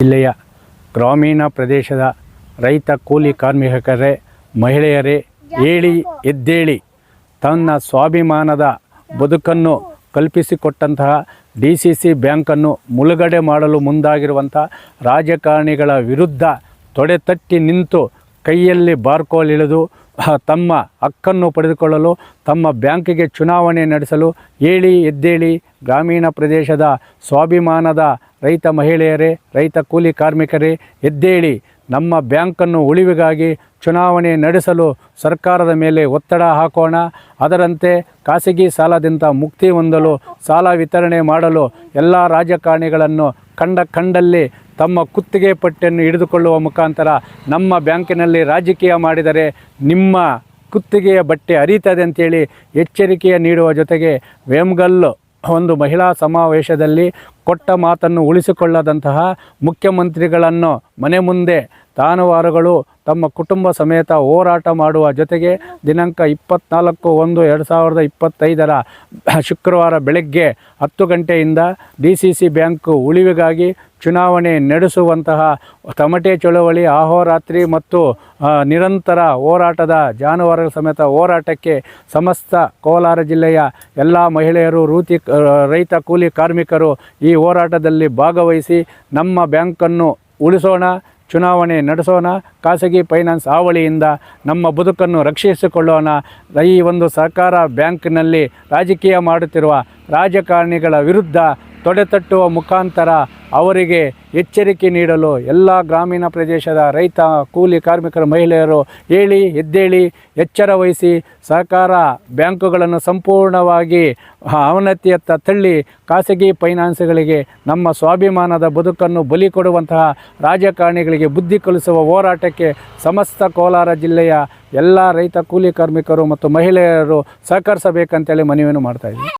ಜಿಲ್ಲೆಯ ಗ್ರಾಮೀಣ ಪ್ರದೇಶದ ರೈತ ಕೂಲಿ ಕಾರ್ಮಿಕರೇ, ಮಹಿಳೆಯರೇ, ಏಳಿ ಎದ್ದೇಳಿ ತನ್ನ ಸ್ವಾಭಿಮಾನದ ಬದುಕನ್ನು ಕಲ್ಪಿಸಿಕೊಟ್ಟಂತಹ ಡಿ ಸಿ ಸಿ ಬ್ಯಾಂಕನ್ನು ಮುಳುಗಡೆ ಮಾಡಲು ಮುಂದಾಗಿರುವಂಥ ರಾಜಕಾರಣಿಗಳ ವಿರುದ್ಧ ತೊಡೆತಟ್ಟಿ ನಿಂತು ಕೈಯಲ್ಲಿ ಬಾರ್ಕೋಲ್ ಇಳಿದು ತಮ್ಮ ಹಕ್ಕನ್ನು ಪಡೆದುಕೊಳ್ಳಲು, ತಮ್ಮ ಬ್ಯಾಂಕಿಗೆ ಚುನಾವಣೆ ನಡೆಸಲು ಏಳಿ ಎದ್ದೇಳಿ ಗ್ರಾಮೀಣ ಪ್ರದೇಶದ ಸ್ವಾಭಿಮಾನದ ರೈತ ಮಹಿಳೆಯರೇ, ರೈತ ಕೂಲಿ ಕಾರ್ಮಿಕರೇ, ಎದ್ದೇಳಿ ನಮ್ಮ ಬ್ಯಾಂಕನ್ನು ಉಳಿವಿಗಾಗಿ ಚುನಾವಣೆ ನಡೆಸಲು ಸರ್ಕಾರದ ಮೇಲೆ ಒತ್ತಡ ಹಾಕೋಣ. ಅದರಂತೆ ಖಾಸಗಿ ಸಾಲದಿಂದ ಮುಕ್ತಿ ಹೊಂದಲು, ಸಾಲ ವಿತರಣೆ ಮಾಡಲು ಎಲ್ಲ ರಾಜಕಾರಣಿಗಳನ್ನು ಕಂಡ ಕಂಡಲ್ಲಿ ತಮ್ಮ ಕುತ್ತಿಗೆ ಪಟ್ಟಿಯನ್ನು ಹಿಡಿದುಕೊಳ್ಳುವ ಮುಖಾಂತರ ನಮ್ಮ ಬ್ಯಾಂಕಿನಲ್ಲಿ ರಾಜಕೀಯ ಮಾಡಿದರೆ ನಿಮ್ಮ ಕುತ್ತಿಗೆಯ ಬಟ್ಟೆ ಅರಿತದೆ ಅಂತೇಳಿ ಎಚ್ಚರಿಕೆಯ ನೀಡುವ ಜೊತೆಗೆ ವೇಮ್ಗಲ್ಲು ಒಂದು ಮಹಿಳಾ ಸಮಾವೇಶದಲ್ಲಿ ಕೊಟ್ಟ ಮಾತನ್ನು ಉಳಿಸಿಕೊಳ್ಳದಂತಹ ಮುಖ್ಯಮಂತ್ರಿಗಳನ್ನು ಮನೆ ಮುಂದೆ ತಾನುವಾರುಗಳು ತಮ್ಮ ಕುಟುಂಬ ಸಮೇತ ಹೋರಾಟ ಮಾಡುವ ಜೊತೆಗೆ ದಿನಾಂಕ ಇಪ್ಪತ್ನಾಲ್ಕು ಒಂದು ಎರಡು ಸಾವಿರದ ಇಪ್ಪತ್ತೈದರ ಶುಕ್ರವಾರ ಬೆಳಗ್ಗೆ ಹತ್ತು ಗಂಟೆಯಿಂದ ಡಿ ಸಿ ಸಿ ಬ್ಯಾಂಕು ಉಳಿವಿಗಾಗಿ ಚುನಾವಣೆ ನಡೆಸುವಂತಹ ತಮಟೆ ಚಳವಳಿ ಆಹೋರಾತ್ರಿ ಮತ್ತು ನಿರಂತರ ಹೋರಾಟದ ಜಾನುವಾರುಗಳ ಸಮೇತ ಹೋರಾಟಕ್ಕೆ ಸಮಸ್ತ ಕೋಲಾರ ಜಿಲ್ಲೆಯ ಎಲ್ಲ ಮಹಿಳೆಯರು ರೂತಿ ರೈತ, ಕೂಲಿ ಕಾರ್ಮಿಕರು ಈ ಹೋರಾಟದಲ್ಲಿ ಭಾಗವಹಿಸಿ ನಮ್ಮ ಬ್ಯಾಂಕನ್ನು ಉಳಿಸೋಣ, ಚುನಾವಣೆ ನಡೆಸೋಣ, ಖಾಸಗಿ ಫೈನಾನ್ಸ್ ಹಾವಳಿಯಿಂದ ನಮ್ಮ ಬದುಕನ್ನು ರಕ್ಷಿಸಿಕೊಳ್ಳೋಣ. ಈ ಒಂದು ಸಹಕಾರ ಬ್ಯಾಂಕ್ನಲ್ಲಿ ರಾಜಕೀಯ ಮಾಡುತ್ತಿರುವ ರಾಜಕಾರಣಿಗಳ ವಿರುದ್ಧ ತೊಡೆತಟ್ಟುವ ಮುಖಾಂತರ ಅವರಿಗೆ ಎಚ್ಚರಿಕೆ ನೀಡಲು ಎಲ್ಲ ಗ್ರಾಮೀಣ ಪ್ರದೇಶದ ರೈತ, ಕೂಲಿ ಕಾರ್ಮಿಕರ, ಮಹಿಳೆಯರು ಹೇಳಿ, ಎದ್ದೇಳಿ ಎಚ್ಚರ ವಹಿಸಿ ಸಹಕಾರ ಬ್ಯಾಂಕುಗಳನ್ನು ಸಂಪೂರ್ಣವಾಗಿ ಅವನತಿಯತ್ತ ತಳ್ಳಿ ಖಾಸಗಿ ಫೈನಾನ್ಸ್ಗಳಿಗೆ ನಮ್ಮ ಸ್ವಾಭಿಮಾನದ ಬದುಕನ್ನು ಬಲಿ ಕೊಡುವಂತಹ ರಾಜಕಾರಣಿಗಳಿಗೆ ಬುದ್ಧಿ ಕಲಿಸುವ ಹೋರಾಟಕ್ಕೆ ಸಮಸ್ತ ಕೋಲಾರ ಜಿಲ್ಲೆಯ ಎಲ್ಲ ರೈತ, ಕೂಲಿ ಕಾರ್ಮಿಕರು ಮತ್ತು ಮಹಿಳೆಯರು ಸಹಕರಿಸಬೇಕಂತೇಳಿ ಮನವಿಯನ್ನು ಮಾಡ್ತಾ ಇದ್ದೀವಿ